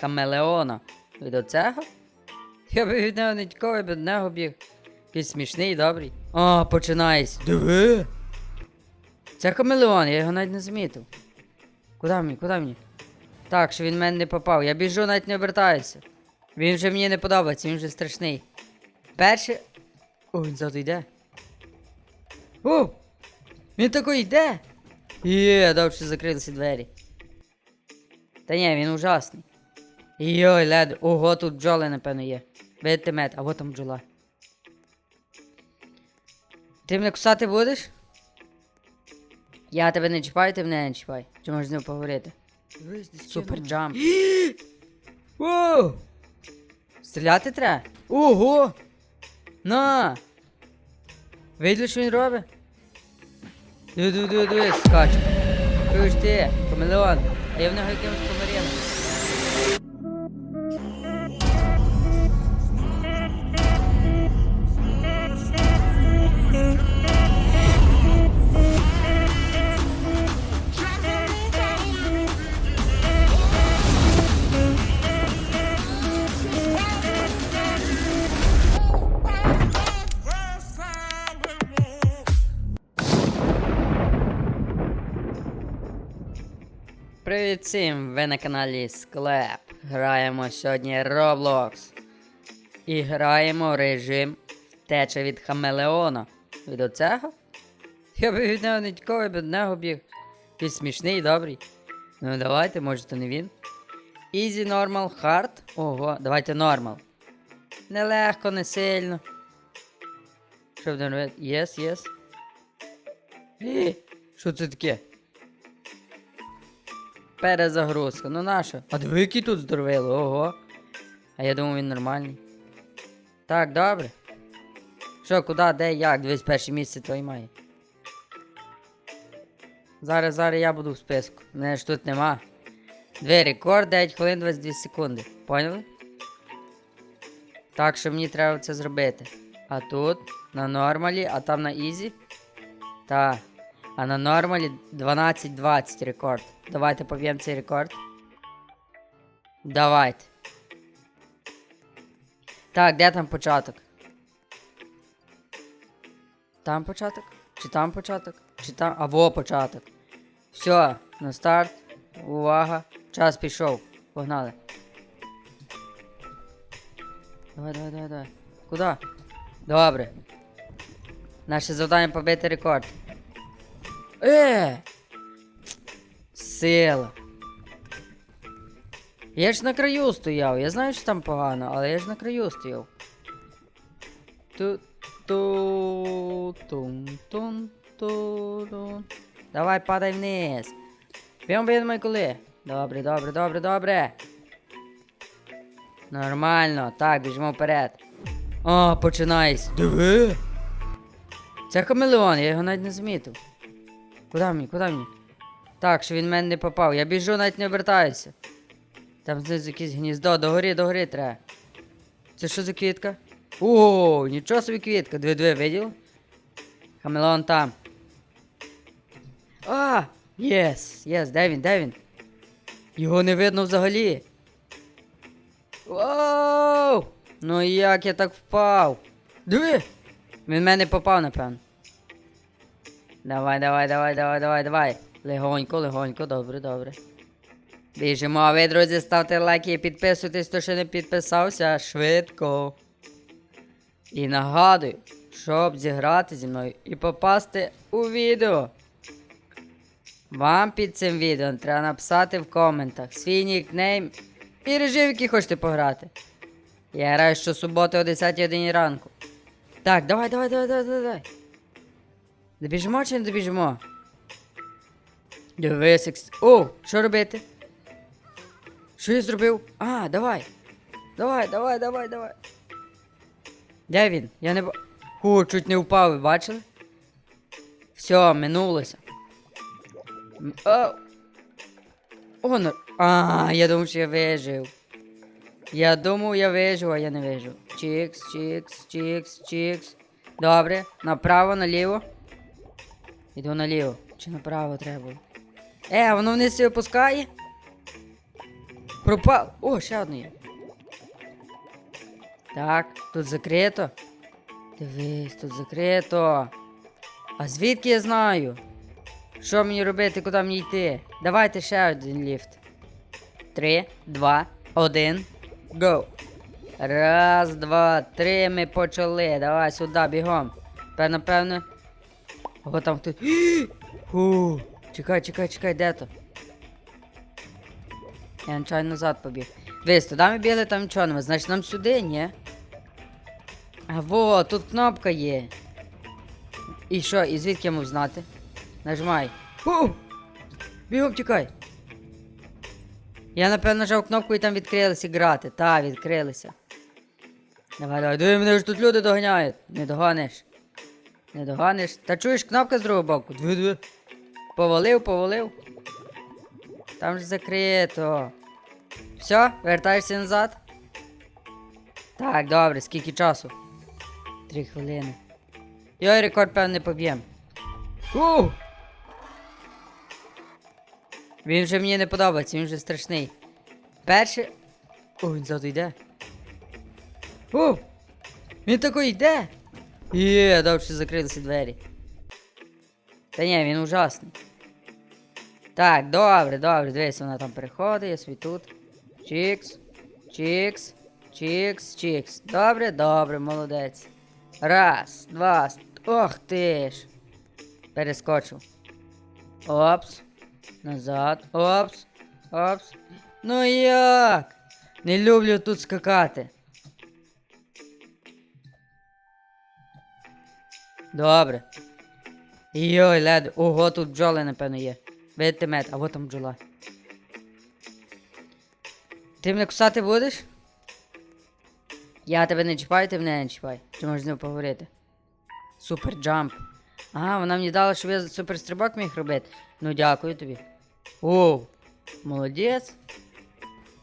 хамелеона. Від оцього? Я би від нього не тікав, я б від нього біг. Якийсь смішний, добрий. О, починається. Диви. Це хамелеон, я його навіть не замітив. Куди мені, куди мені? Так, що він в мене не попав. Я біжу, навіть не обертаюся. Він вже мені не подобається, він вже страшний. Перший. О, він ззаду йде. О! Він такий йде. Є, добре, що закрилися двері. Та ні, він ужасний. Йой, лед. Ого, тут бджоли, напевно, є. Видите мед, а вот там бджола. Ти мене кусати будеш? Я тебе не чіпаю, ти мене не чіпай. Чи можеш з ним поговорити? Супер джамп. Воу! Стріляти треба? Ого! На! Видно, що він робить? Диви, диви, диви, диви, скаче. Чуєш ти, хамелеон, а я в нього якимось комарем. Привіт всім! Ви на каналі Склеп. Граємо сьогодні Roblox. І граємо режим втеча від Хамелеона. Від оцього? Я би від нього я б від нього біг. Він смішний, добрий. Ну давайте, може то не він. Easy, normal, hard. Ого, давайте normal. Нелегко, не сильно. Що будемо робити? Yes, yes. Що це таке? Перезагрузка. Ну наша. А диви, який тут здоровило, ого. А я думав, він нормальний. Так, добре. Що, куди, де, як? Дивись, перше місце твоє має. Зараз, зараз я буду в списку. Мене ж тут нема. Дві рекорд 9 хвилин 22 секунди. Поняли? Так що мені треба це зробити. А тут на нормалі, а там на ізі. Так. А на нормалі 12-20 рекорд. Давайте поб'ємо цей рекорд. Давайте. Так, де там початок? Там початок? Чи там початок? Чи там. Або початок. Все, на старт. Увага. Час пішов. Погнали. Давай, давай, давай, давай. Куда? Добре. Наше завдання побити рекорд. Е! Сила. Я ж на краю стояв. Я знаю, що там погано, але я ж на краю стояв. Ту ту тун тун ту тун Давай падай вниз. Бім бім коли. Добре, добре, добре, добре. Нормально. Так, біжимо вперед. О, починається. Диви. Це хамелеон, я його навіть не замітив. Куди мені, куди мені? Так, що він мене не попав. Я біжу, навіть не обертаюся. Там знизу якесь гніздо, догори, догори треба. Це що за квітка? О, нічого собі квітка. Диви-диви, видів? Хамелеон там. А! Єс! Єс, де він, де він? Його не видно взагалі. Воу! Ну як я так впав? Диви! Він в мене попав, напевно. Давай, давай, давай, давай, давай, давай. Легонько, легонько, добре, добре. Біжимо, а ви, друзі, ставте лайки і підписуйтесь, хто ще не підписався швидко. І нагадую, щоб зіграти зі мною і попасти у відео. Вам під цим відео треба написати в коментах свій нікнейм і режим, який хочете пограти. Я граю щосуботи о 10 годині ранку. Так, давай, давай, давай, давай, давай. Добіжимо чи не добіжимо? Дивись, екс... О, що робити? Що я зробив? А, давай. Давай, давай, давай, давай. Де він? Я не. Ху, чуть не впав, ви бачили? Все, минулося. О, О, ну... А, я думав, що я вижив. Я думав, я вижив, а я не вижив. Чікс, чікс, чікс, чікс. Добре, направо, наліво. Іду наліво. Чи направо треба? Е, воно вниз себе опускає? Пропав. О, ще одне є. Так, тут закрито. Дивись, тут закрито. А звідки я знаю? Що мені робити, куди мені йти? Давайте ще один ліфт. Три, два, один. Го. Раз, два, три, ми почали. Давай сюди, бігом. Тепер, напевно. О, там хтось. Фу. Чекай, чекай, чекай, де то? Я нечайно назад побіг. Дивись, туди ми бігли, там нічого нема. Значить нам сюди, ні? А во, тут кнопка є. І що, і звідки я можу знати? Нажимай. Фу! Бігом тікай. Я напевно нажав кнопку і там відкрилися грати. Та, відкрилися. Давай, давай, диви, мене ж тут люди доганяють. Не догониш. Не догониш. Та чуєш кнопка з другого боку. Диви. Повалив, повалив. Там ж закрито. Все, вертаєшся назад. Так, добре, скільки часу? Три хвилини. Йой, рекорд, певно, не поб'єм. У! Він вже мені не подобається, він вже страшний. Перший. О, він ззаду йде. О! Він такий йде. Є, довше закрилися двері. Та ні, він ужасний. Так, добре, добре, дивись, вона там переходить, я свій тут. Чікс, чікс, чікс, чікс. Добре, добре, молодець. Раз, два, ох ти ж. Перескочив. Опс. Назад. Опс. Опс. Ну як? Не люблю тут скакати. Добре. Йой, лед. Ого, тут бджоли, напевно, є. Видите мед, а вот там бджола. Ти мене кусати будеш? Я тебе не чіпаю, ти мене не чіпай. Чи можеш з ним поговорити? Супер джамп. Ага, вона мені дала, щоб я супер стрибок міг робити. Ну дякую тобі. Оу. Молодець.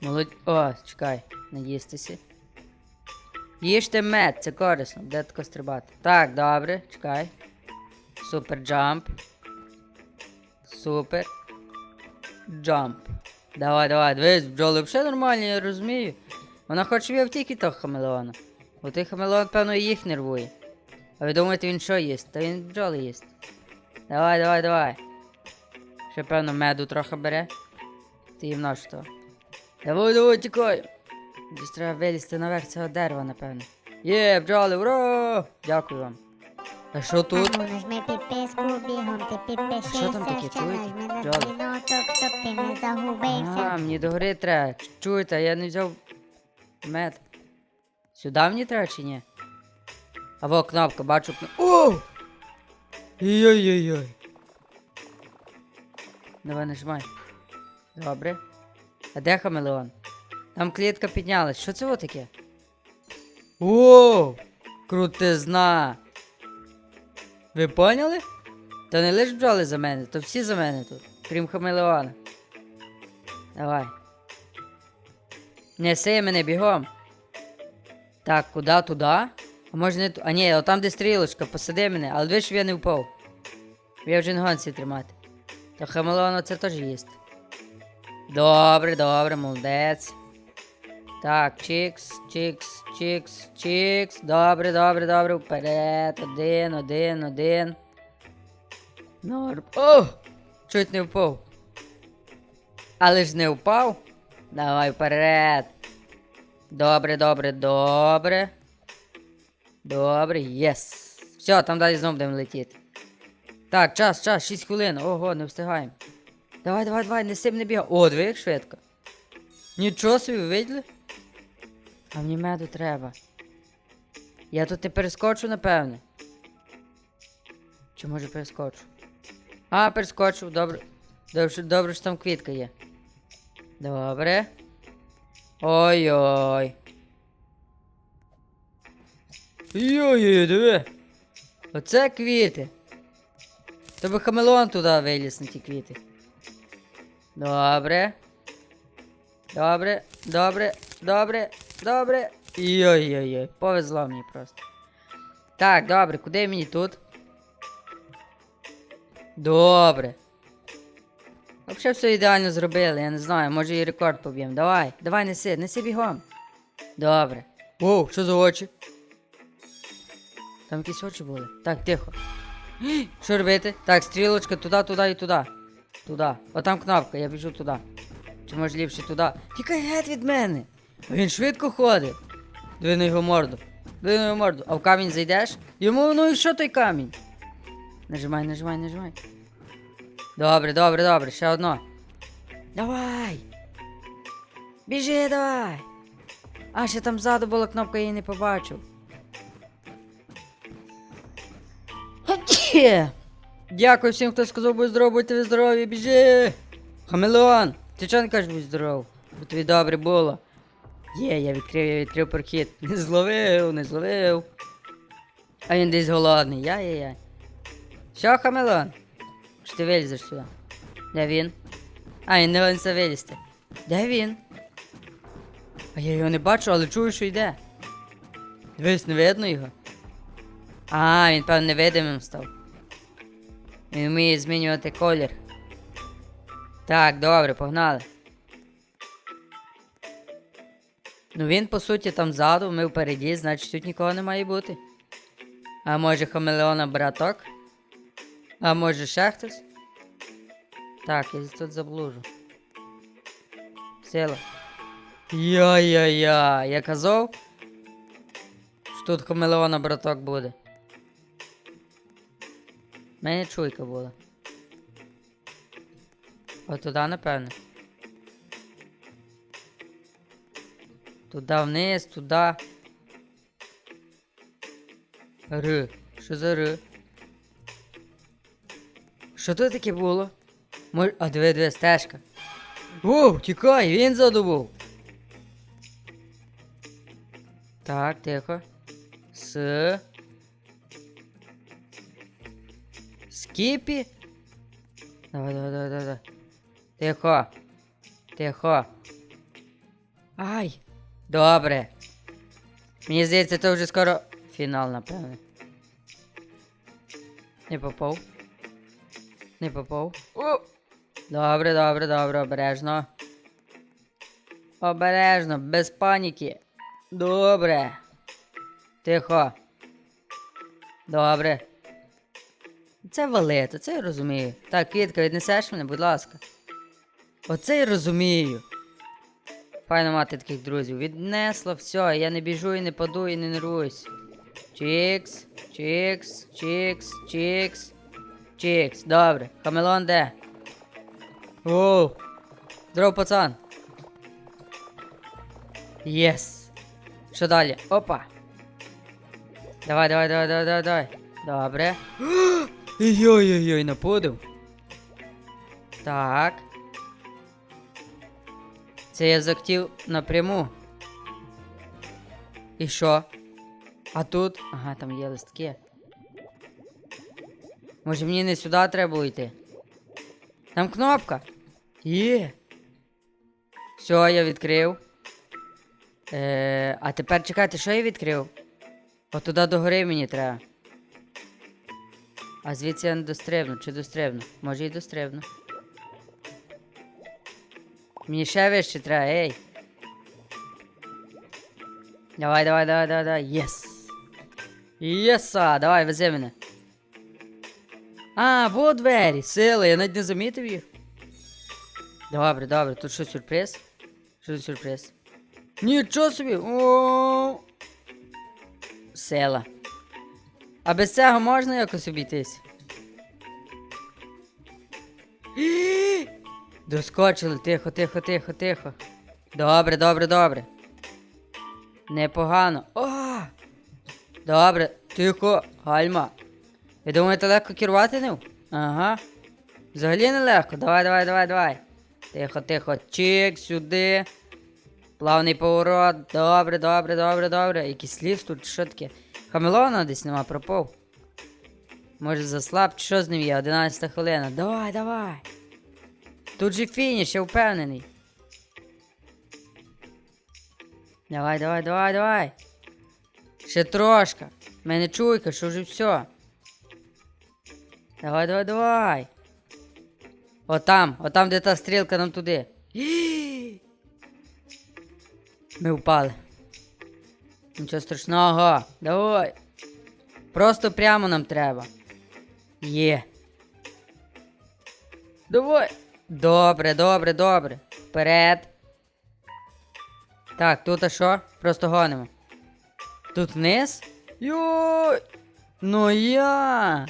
Молод... О, чекай, наїстися. Їжте мед, це корисно, де тако стрибати. Так, добре, чекай. Супер джамп. Супер. Джамп. Давай, давай, дивись, бджоли взагалі нормальні, я розумію. Вона хоче я втік того хамелеона. Бо той хамелеон, певно, їх нервує. А ви думаєте, він що їсть? Та він бджоли їсть. Давай, давай, давай. Ще, певно, меду трохи бере. Ти їм наш то. Давай, давай, тікай. Десь треба вилізти наверх цього дерева, напевно. Є, бджоли, ура! Дякую вам. А що тут? Ану, нажми підписку, бігом ти підпишися. що там таке? ще Чуєте? нажми на Джоли? дзвіночок, щоб ти не А, загубився. мені до гори треба. Чуєте, я не взяв мед. Сюди мені треба чи ні? А во кнопка, бачу кнопку. О! Ой-ой-ой. Давай нажимай. Добре. А де хамелеон? Там клітка піднялась. Що це таке? О! Крутизна! Ви поняли? Та не лиш бджоли за мене, то всі за мене тут, крім хамелеона. Давай. Неси мене бігом. Так, куди туди? А може не ту. А ні, отам де стрілочка, посади мене, але дивись, щоб я не впав. Я вже не гонці тримати. То хамелеон це теж їсть. Добре, добре, молодець. Так, чікс, чікс, чікс, чікс. Добре, добре, добре. Вперед. Один, один, один. Норм. О! Чуть не впав. Але ж не впав. Давай вперед. Добре, добре, добре. Добре, єс. Все, там далі знову будемо летіти. Так, час, час, 6 хвилин. Ого, не встигаємо. Давай, давай, давай, не сим не бігай. О, диви, як швидко. Нічого собі, ви виділи? А мені меду треба. Я тут не перескочу, напевне. Чи може перескочу? А, перескочив, добре. Добре, добре, що там квітка є. Добре. Ой-ой. Йой-йой, диви. Оце квіти. Тобі хамелеон туди виліз на ті квіти. Добре. Добре, добре, добре, добре. Йой-йой-йой, повезло мені просто. Так, добре, куди мені тут? Добре. Взагалі все ідеально зробили, я не знаю, може і рекорд поб'ємо. Давай, давай, неси, неси бігом. Добре. Оу, що за очі? Там якісь очі були. Так, тихо. Що робити? Так, стрілочка туди, туди і туди. Туди. Отам кнопка, я біжу туди. Чи може ліпше туди? Тікай геть від мене. Він швидко ходить. Диви на його морду. Диви на його морду. А в камінь зайдеш? Йому ну і що той камінь? Нажимай, нажимай, нажимай. Добре, добре, добре, ще одно. Давай. Біжи, давай. А, ще там ззаду була кнопка, я її не побачив. Дякую всім, хто сказав, будь здоров, будьте ви здорові, біжи. Хамелеон, ти чого не кажеш будь здоров? Бо тобі добре було. Є, я відкрив, я відкрив прохід. Не зловив, не зловив. А він десь голодний, яй-яй-яй. Що, Хамелеон? Чи ти вилізеш сюди? Де він? А, він не це вилізти. Де він? А я його не бачу, але чую, що йде. Дивись, не видно його. А, він, певно, невидимим став. Він вміє змінювати колір. Так, добре, погнали. Ну він, по суті, там ззаду, ми впереді, значить тут нікого не має бути. А може хамелеона браток? А може ще хтось? Так, я тут заблужу. Сила. Я-я-я, я казав, що тут хамелеона браток буде. У мене чуйка була. От туди, напевно. Туди вниз, туди. Р. Що за Р? Що тут таке було? Мож... А диви, диви, стежка. О, тікай, він задубав. Так, тихо. С. Скіпі. Давай, давай, давай. давай. Тихо. Тихо. Ай. Добре. Мені здається, це вже скоро фінал, напевне. Не попав. Не попав. О! Добре, добре, добре, обережно. Обережно, без паніки. Добре. Тихо. Добре. Це валета, це я розумію. Так, квітка, віднесеш мене, будь ласка. Оце я розумію. Файно мати таких друзів. Віднесло, все, я не біжу і не паду і не нервуюсь. Чікс, чікс, чікс, чікс, чікс. Добре. Хамелон де? Оу. Здоров, пацан. Єс. Що далі? Опа. Давай, давай, давай, давай, давай, давай. Добре. Йой-йой-йой, напудив. Так. Це я захотів напряму. І що? А тут. Ага, там є листки. Може мені не сюди треба було йти? Там кнопка. Є. Все, я відкрив. Е, а тепер чекайте, що я відкрив? От туди до гори мені треба. А звідси я не дострибну, чи дострибну? Може і дострибну. Мені ще вище треба, ей. Давай, давай, давай, давай, давай. Єс. Єса, давай, вези мене. А, вот двері, сила, я навіть не замітив їх. Добре, добре, тут що сюрприз? Що за сюрприз? Нічого собі! О! Сила. А без цього можна якось обійтись? Доскочили, тихо, тихо, тихо, тихо. Добре, добре, добре. Непогано. О! Добре, тихо, гальма. Ви думаєте, легко керувати ним? Ага. Взагалі не легко. Давай, давай, давай, давай. Тихо, тихо. Чик, сюди. Плавний поворот. Добре, добре, добре, добре. Якийсь слів тут, що таке? Хамелона десь нема, пропав. Може заслаб, що з ним є? 11 хвилина. Давай, давай. Тут же фініш, я впевнений. Давай, давай, давай, давай. Ще трошка. Мене чуйка, що вже все. Давай, давай, давай. Отам, отам, де та стрілка нам туди. Ми впали. Нічого страшного. Давай. Просто прямо нам треба. Є. Давай. Добре, добре, добре. Вперед. Так, тут а що? Просто гонимо. Тут вниз? Йой! Ну я!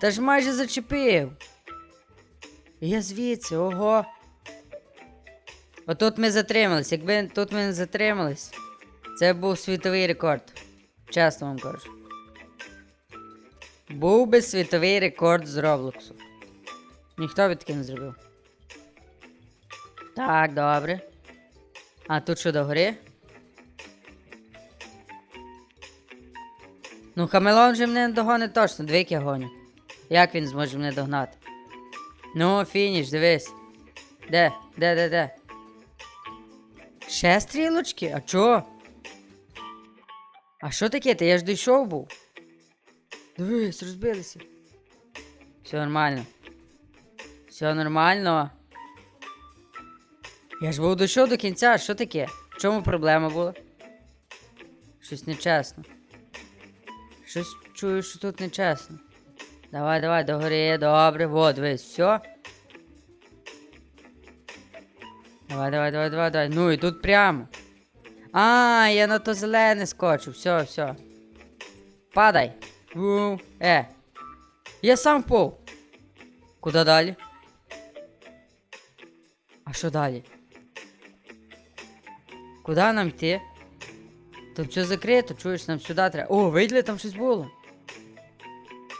Та ж майже зачепив. Я звідси, ого. Отут ми затримались. Якби тут ми не затримались, це був світовий рекорд. Чесно вам кажу. Був би світовий рекорд з Роблоксу. Ніхто би таке не зробив. Так, добре. А тут що до гори? Ну, Хамелон вже мене не догонить точно, двійки гоню. Як він зможе мене догнати? Ну, фініш, дивись. Де? Де, де, де? Ще стрілочки? А чо? А що таке? Та я ж дійшов був. Дивись, розбилися. Все нормально. Все нормально. Я ж був дійшов до кінця, що таке? В чому проблема була? Щось нечесно. Щось чую, що тут нечесно. Давай, давай, догори, добре, вот, дивись, все. Давай, давай, давай, давай, давай. Ну і тут прямо. А, я на то зелене скочу. Все, все. Падай. У, е. Я сам впав. Куди далі? А що далі? Куди нам йти? Тут все закрито, чуєш, нам сюди треба. О, виділи, там щось було.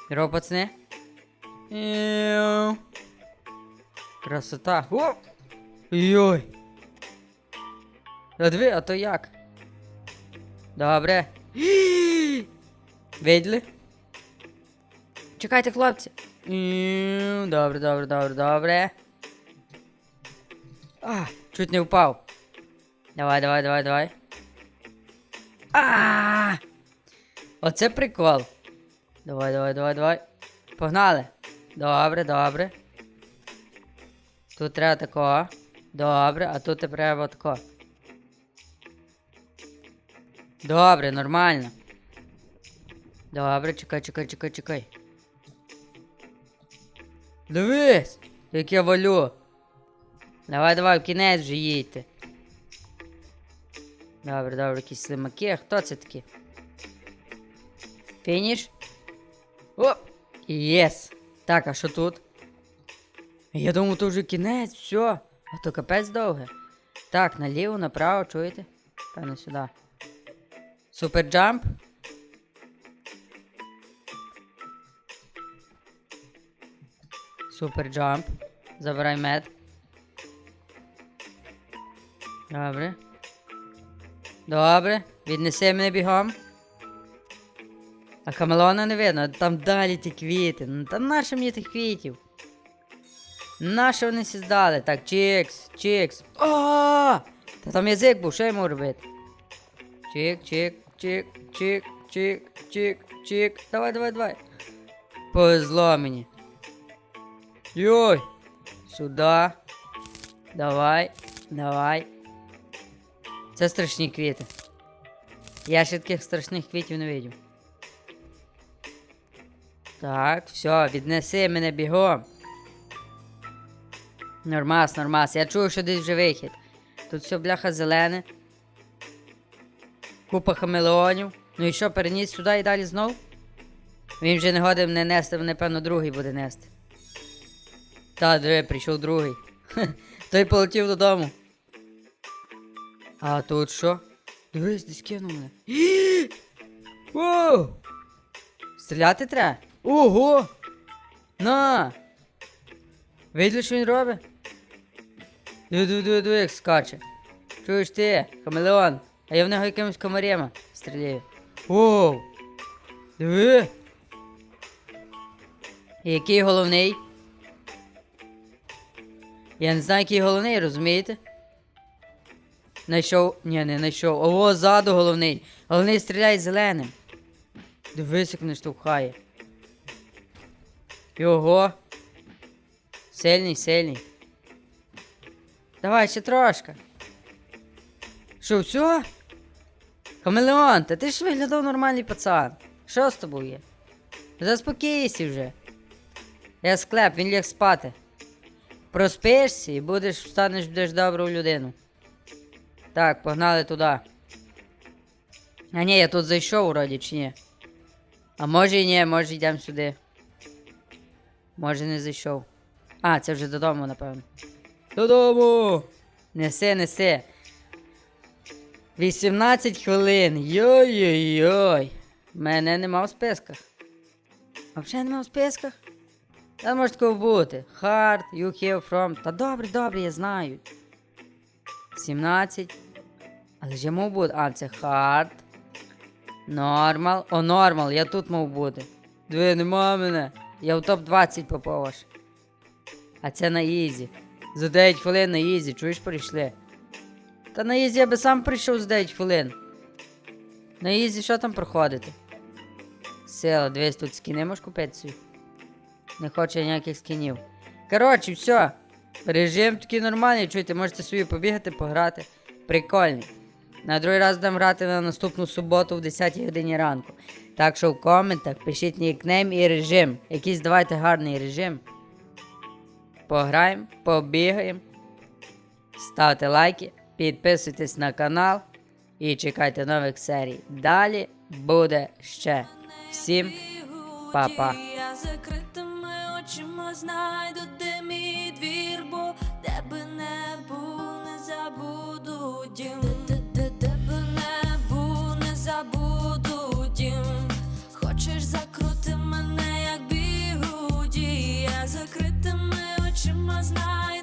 Здорово, пацани. Іу. Красота. О! Йой. А диви, а то як? Добре. Виділи? Чекайте, хлопці. Добре, добре, добре, добре. А, чуть не впав. Давай, давай, давай, давай. А! Оце прикол. Давай, давай, давай, давай. Погнали. Добре, добре. Тут треба такого. Добре, а тут треба такого. Добре, нормально. Добре, чекай, чекай, чекай, чекай. Дивись, як я валю. Давай, давай, в кінець вже їдьте. Добре, добре, якісь слимаки. А хто це такі? Фініш? Оп! Єс! Так, а що тут? Я думав, то вже кінець, все. А то капець довге. Так, наліво, направо, чуєте? Певно, сюди. Супер джамп. Супер джамп. Забирай мед. Добре. Добре. Віднеси мене бігом. А хамелеона не видно, там далі ті квіти. Ну та нащо мені тих квітів? Нащо вони всі? Так, чікс, чікс. О! Та там язик був, що я можу робити? Чик, чик, чик, чик, чик, чик, чик. Давай, давай, давай. Повезло мені. Йой! Сюда. Давай, давай. Це страшні квіти. Я ще таких страшних квітів не видів. Так, все, віднеси мене бігом. Нормас, нормас. Я чую, що десь вже вихід. Тут все бляха зелене. Купа хамелеонів. Ну і що, переніс сюди і далі знов? Він вже не годив не нести, напевно, другий буде нести. Та, диви, прийшов другий. Той полетів додому. А тут що? Дивись, десь мене. Воу! Стріляти треба? Ого! На! Видно, що він робить? Диви, диви, диви, диви, як скаче. Чуєш ти, хамелеон, а я в нього якимось комарема стріляю. Оу! Диви! І який головний? Я не знаю, який головний, розумієте? Найшов. Ні, не найшов. Ого, ззаду головний. Головний стріляє зеленим. Дивись, як не штовхає. Його. Сильний, сильний. Давай ще трошки. Що, все? Хамелеон, та ти ж виглядав нормальний пацан. Що з тобою є? Заспокійся вже. Я склеп, він ліг спати. Проспишся і будеш станеш будеш добру людину. Так, погнали туди. А ні, я тут зайшов вроді, чи ні? А може і ні, може йдемо сюди. Може не зайшов. А, це вже додому, напевно. Додому! Неси, неси. 18 хвилин. Йой-йой-йой. Мене нема в списках. Вже нема в списках? Та може такого бути. Hard, you hear from. Та добре, добре, я знаю. 17. Але ж я мав бути. А, це hard. Нормал. О, нормал, я тут мав бути. Диви, нема мене. Я в топ-20 попав аж. А це на ізі. За 9 хвилин на ізі, чуєш, прийшли. Та на ізі я би сам прийшов за 9 хвилин. На ізі що там проходити? Сила, дивись, тут скіни можеш купити собі. Не хоче ніяких скінів. Коротше, все. Режим такий нормальний, чуєте, можете собі побігати, пограти. Прикольний. На другий раз будемо грати на наступну суботу в 10 годині ранку. Так що в коментах пишіть нікнейм і режим. Якийсь давайте гарний режим. Пограємо, побігаємо. Ставте лайки, підписуйтесь на канал і чекайте нових серій. Далі буде ще. Всім па-па. Я закритими очима знайду, де мій двір, бо más nada.